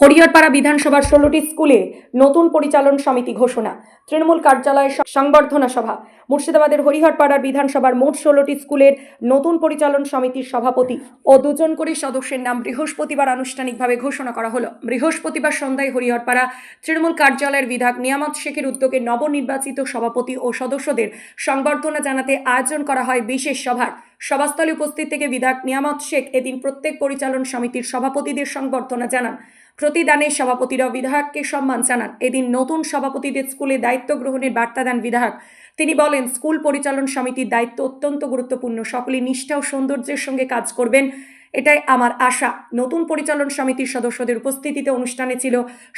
হরিহরপাড়া বিধানসভার ষোলোটি স্কুলে নতুন পরিচালন সমিতি ঘোষণা। তৃণমূল কার্যালয়ে সংবর্ধনা সভা। মুর্শিদাবাদের হরিহরপাড়ার বিধানসভার মোট ষোলোটি স্কুলের নতুন পরিচালন সমিতির সভাপতি ও দুজন করে সদস্যের নাম বৃহস্পতিবার আনুষ্ঠানিকভাবে ঘোষণা করা হলো। বৃহস্পতিবার সন্ধ্যায় হরিহরপাড়া তৃণমূল কার্যালয়ের বিধায়ক নিয়ামত শেখের উদ্যোগে নবনির্বাচিত সভাপতি ও সদস্যদের সংবর্ধনা জানাতে আয়োজন করা হয় বিশেষ সভার। সভাস্থলে উপস্থিত থেকে বিধায়ক নিয়ামত শেখ এদিন প্রত্যেক পরিচালন সমিতির সভাপতিদের সংবর্ধনা জানান। প্রতিদানে সভাপতিরা বিধায়ককে সম্মান জানান। এদিন নতুন সভাপতিদের স্কুলে দায়িত্ব গ্রহণের বার্তা দেন বিধায়ক। তিনি বলেন, স্কুল পরিচালন সমিতির দায়িত্ব অত্যন্ত গুরুত্বপূর্ণ। সকলে নিষ্ঠা ও সৌন্দর্যের সঙ্গে কাজ করবেন। এটাই আমার আশা। নতুন পরিচালন সমিতির সদস্যদের উপস্থিতিতে অনুষ্ঠানে ছিল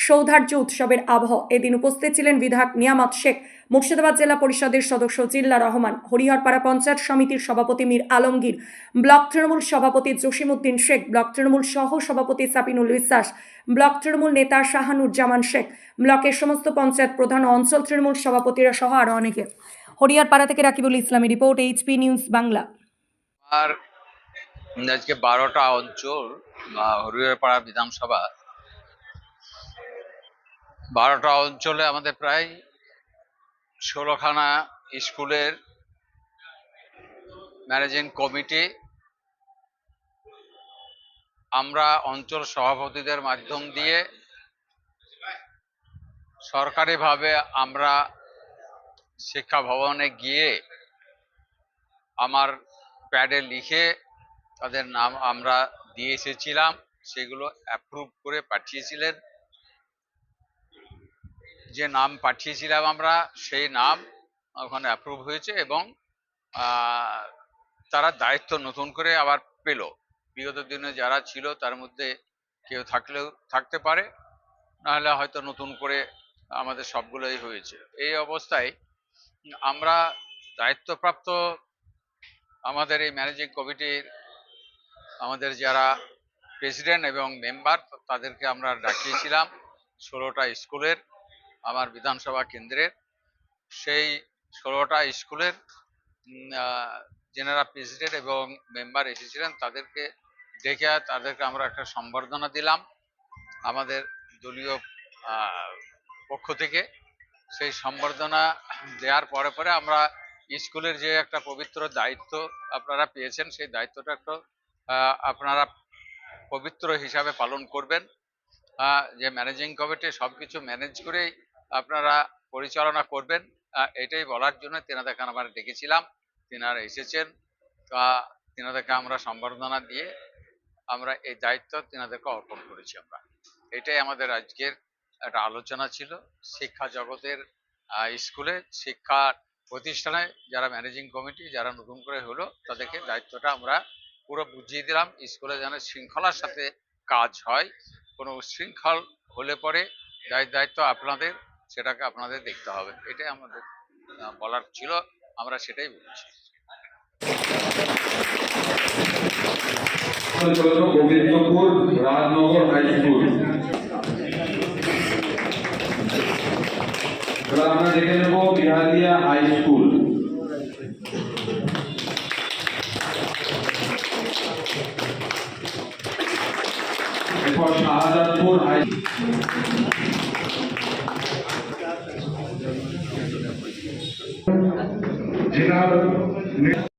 সৌধার্য উৎসবের আবহ। এদিন উপস্থিত ছিলেন বিধায়ক নিয়ামত শেখ, মুর্শিদাবাদ জেলা পরিষদের সদস্য জিল্লা রহমান, হরিহরপাড়া পঞ্চায়েত সমিতির সভাপতি মীর আলমগীর, ব্লক তৃণমূল সভাপতি জসিমউদ্দিন শেখ, ব্লক তৃণমূল সহ সভাপতি সাপিনুল বিশ্বাস, ব্লক তৃণমূল নেতা শাহানুজ্জামান শেখ, ব্লকের সমস্ত পঞ্চায়েত প্রধান অঞ্চল তৃণমূল সভাপতিরা সহ আরও অনেকে। হরিয়ারপাড়া থেকে Rakibul Islami report, HP news Bangla. আর আজকে বারোটা অঞ্চল, বা হরিহরপাড়া বিধানসভা। বারোটা অঞ্চলে আমাদের প্রায় ষোলোখানা স্কুলের ম্যানেজিং কমিটি। আমরা অঞ্চল সভাপতিদের মাধ্যম দিয়ে সরকারিভাবে আমরা শিক্ষা ভবনে গিয়ে আমার প্যাডে লিখে তাদের নাম আমরা দিয়ে এসেছিলাম, সেগুলো অ্যাপ্রুভ করে পাঠিয়েছিলেন। যে নাম পাঠিয়েছিলাম আমরা, সেই নাম ওখানে অ্যাপ্রুভ হয়েছে এবং তারা দায়িত্ব নতুন করে আবার পেল। বিগত দিনে যারা ছিল তার মধ্যে কেউ থাকলেও, থাকতে পারে, নাহলে হয়তো নতুন করে আমাদের সবগুলোই হয়েছে। এই অবস্থায় আমরা দায়িত্বপ্রাপ্ত আমাদের এই ম্যানেজিং কমিটির আমাদের যারা প্রেসিডেন্ট এবং মেম্বার তাদেরকে আমরা ডাকিয়েছিলাম ষোলোটা স্কুলের, আমার বিধানসভা কেন্দ্রের। সেই ষোলোটা স্কুলের যেনারা প্রেসিডেন্ট এবং মেম্বার এসেছিলেন, তাদেরকে ডেকে তাদেরকে আমরা একটা সম্বর্ধনা দিলাম আমাদের দলীয় পক্ষ থেকে। সেই সম্বর্ধনা দেওয়ার পরে পরে আমরা স্কুলের যে একটা পবিত্র দায়িত্ব আপনারা পেয়েছেন, সেই দায়িত্বটা একটু আপনারা পবিত্র হিসাবে পালন করবেন। যে ম্যানেজিং কমিটি সব কিছু ম্যানেজ করেই আপনারা পরিচালনা করবেন। এটাই বলার জন্য তেনাদেরকে আমরা ডেকেছিলাম। তেনারা এসেছেন। তা তেনাদেরকে আমরা সম্বর্ধনা দিয়ে আমরা এই দায়িত্ব তেনাদেরকে অর্পণ করেছি আমরা। এটাই আমাদের আজকের একটা আলোচনা ছিল। শিক্ষা জগতের স্কুলে শিক্ষা প্রতিষ্ঠানে যারা ম্যানেজিং কমিটি যারা নতুন করে হলো, তাদেরকে দায়িত্বটা আমরা পুরো বুঝিয়ে দিলাম, স্কুলে যেন শৃঙ্খলার সাথে কাজ হয়। কোনো উচ্ছৃঙ্খল হলে পরে দায় দায়িত্ব আপনাদের, সেটাকে আপনাদের দেখতে হবে। এটাই আমাদের বলার ছিল, আমরা সেটাই বলছি। গোবিন্দপুর রাজনগর আমরা দেখে নেব বিহারিয়া হাই স্কুল। এরপর শাহজাদপুর হাই জেলার